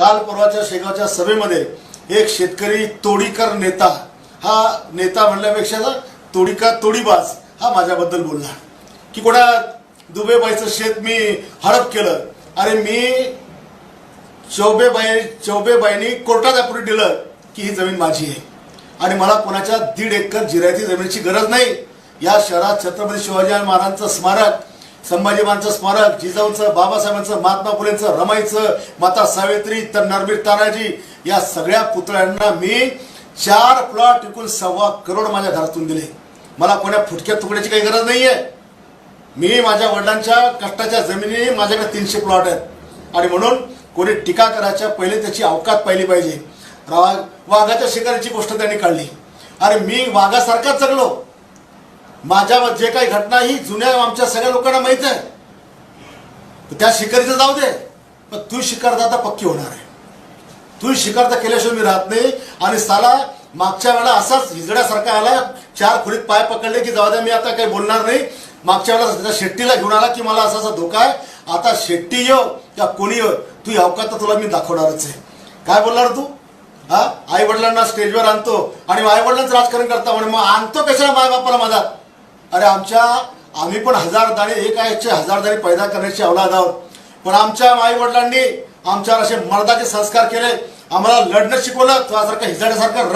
काल परवाच्या शेगावच्या सभेमध्ये एक शेतकरी तोडीकर नेता हा नेता म्हणल्यापेक्षा ना तोडीका तोडीबाज हा माझ्याबद्दल बोलला. की कोणा दुबेबाईचं शेत मी हडप केलं. अरे मी चौबेबाई चौबेबाईंनी कोर्टात अप्रूव्ह दिलं की ही जमीन माझी आहे. आणि मला कोणाच्या दीड एकर जिरायती जमिनीची गरज नाही. या शहरात छत्रपती शिवाजी महाराजांचं स्मारक संभाजीबांचं स्मारक जिजाऊंचं बाबासाहेबांचं महात्मा फुलेंचं रमाईचं माता सावित्री तर नरबीर तानाजी या सगळ्या पुतळ्यांना मी चार प्लॉट एकूण सव्वा करोड माझ्या घरातून दिले. मला कोण्या फुटक्या तुकड्याची काही गरज नाहीये. मी माझ्या वडिलांच्या कष्टाच्या जमिनी माझ्याकडे तीनशे प्लॉट आहेत. आणि म्हणून कोणी टीका करायच्या पहिले त्याची अवकात पाहिली पाहिजे. वाघाच्या शिकारीची गोष्ट त्यांनी काढली. अरे मी वाघासारखाच जगलो. माझ्या जे काही घटना ही जुन्या आमच्या सगळ्या लोकांना माहीत आहे त्या शिकारीचं जाऊ दे. पण तू शिकारता आता पक्की होणार आहे. तू शिकारता केल्याशिवाय मी राहत नाही. आणि साला मागच्या वेळेला असाच हिजड्यासारखा आला चार खोलीत पाय पकडले की जाऊ द्या मी आता काही बोलणार नाही. मागच्या वेळेला शेट्टीला घेऊन आला की मला असा असा धोका आहे. आता शेट्टी येऊ या कोणी येऊ तू या अवकात तुला मी दाखवणारच आहे. काय बोलणार तू? हा? आई वडिलांना स्टेजवर आणतो. आणि आई वडिलांचं राजकारण करता म्हणे मग आणतो कशाला माय बापाला मधात अरे आमच्या आम्ही पण हजार दाणे एक आयचे हजार दाणे पैदा करण्याची औलाद आहोत. पण आमच्या आई वडिलांनी आमच्यावर असे मर्दाचे संस्कार केले. आम्हाला लढणं शिकवलं तुझ्यासारखं हिजाड्यासारखं